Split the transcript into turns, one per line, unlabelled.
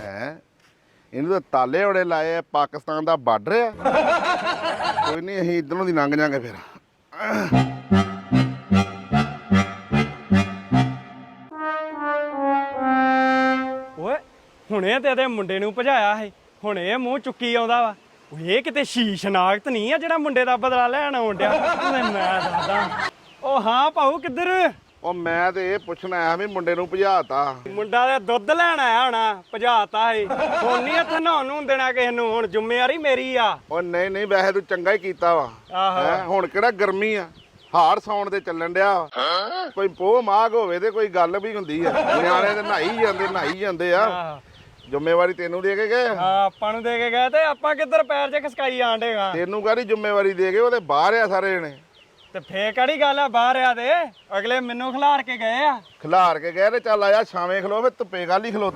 ਹੈ। ਇਹਨੂੰ ਤਾਂ ਤਾਲੇ ਔੜੇ ਲਾਏ ਆ, ਪਾਕਿਸਤਾਨ ਦਾ ਬਾਰਡਰ ਆ। ਕੋਈ ਨਹੀਂ, ਅਸੀਂ ਇਧਰੋਂ ਦੀ ਲੰਘ ਜਾਾਂਗੇ ਫਿਰ।
ਓਏ, ਹੁਣੇ ਤੇ ਇਹਦੇ ਮੁੰਡੇ ਨੂੰ ਭਜਾਇਆ ਸੀ। ਹੁਣ ਇਹ ਮੂੰਹ ਚੁੱਕੀ ਆਉਂਦਾ ਵਾ। ਇਹ ਕਿਤੇ ਸ਼ੀਸ਼ ਨਾਗਤ ਨਹੀਂ ਆ ਜਿਹੜਾ ਮੁੰਡੇ ਦਾ ਬਦਲਾ ਲੈਣ ਆਉਣ ਡਿਆ। ਮੈਂ ਦੱਸਦਾ। ਉਹ ਹਾਂ, ਭਾਊ, ਕਿੱਧਰ?
ਉਹ ਮੈਂ ਤੇ ਇਹ ਪੁੱਛਣ ਆਇਆ ਵੀ ਮੁੰਡੇ ਨੂੰ ਭਜਾਤਾ।
ਮੁੰਡਾ ਦੇ ਦੁੱਧ ਲੈਣ ਆਇਆ ਹੋਣਾ ਭਜਾਤਾ ਸੀ। ਹੁਣ ਨਹੀਂ ਇੱਥੇ ਨਹਾਉਣ ਨੂੰ ਦੇਣਾ ਕਿਸੇ ਨੂੰ ਹੁਣ ਜ਼ਿੰਮੇਵਾਰੀ ਮੇਰੀ ਆ।
ਉਹ ਨਹੀਂ ਨਹੀਂ ਵੈਸੇ ਤੂੰ ਚੰਗਾ ਹੀ ਕੀਤਾ ਵਾ।
ਆਹੋ।
ਹੈਂ, ਹੁਣ ਕਿਹੜਾ ਗਰਮੀ ਆ? ਹਾੜ ਸੌਣ ਦੇ ਚੱਲਣ ਡਿਆ ਵਾ। ਕੋਈ ਪੋਹ ਮਾਗ ਹੋਵੇ ਤੇ ਕੋਈ ਗੱਲ ਵੀ ਹੁੰਦੀ ਆ। ਨਿਆਣੇ ਤੇ ਨਹਾਈ ਜਾਂਦੇ ਨਹਾਈ ਜਾਂਦੇ ਆ।
ਆਹ।
ਜ਼ਿੰਮੇਵਾਰੀ ਤੈਨੂੰ ਦੇ ਕੇ ਗਏ? ਆ।
ਹਾਂ, ਆਪਾਂ ਨੂੰ ਦੇ ਕੇ ਗਏ ਤੇ ਆਪਾਂ ਕਿੱਧਰ ਪੈਰ 'ਚ ਖਸਕਾਈ ਆਂਡੇਗਾ
ਤੈਨੂੰ ਕਾਹਦੀ ਜ਼ਿੰਮੇਵਾਰੀ ਦੇ ਗਏ ਉਹਦੇ ਬਾਹਰ ਆ ਸਾਰੇ ਜਣੇ।
ਤੇ ਫੇਰ ਕਿਹੜੀ ਗੱਲ ਆ ਬਾਹਰ ਆ ਦੇ? ਅਗਲੇ ਮੈਨੂੰ ਖਿਲਾਰ ਕੇ ਗਏ ਆ।
ਖਿਲਾਰ ਕੇ ਗਏ ਤੇ ਚੱਲ ਆਇਆ ਛਾਵੇਂ ਖਲੋ ਫੇ ਧੁੱਪੇ ਗੱਲ ਹੀ ਖਲੋ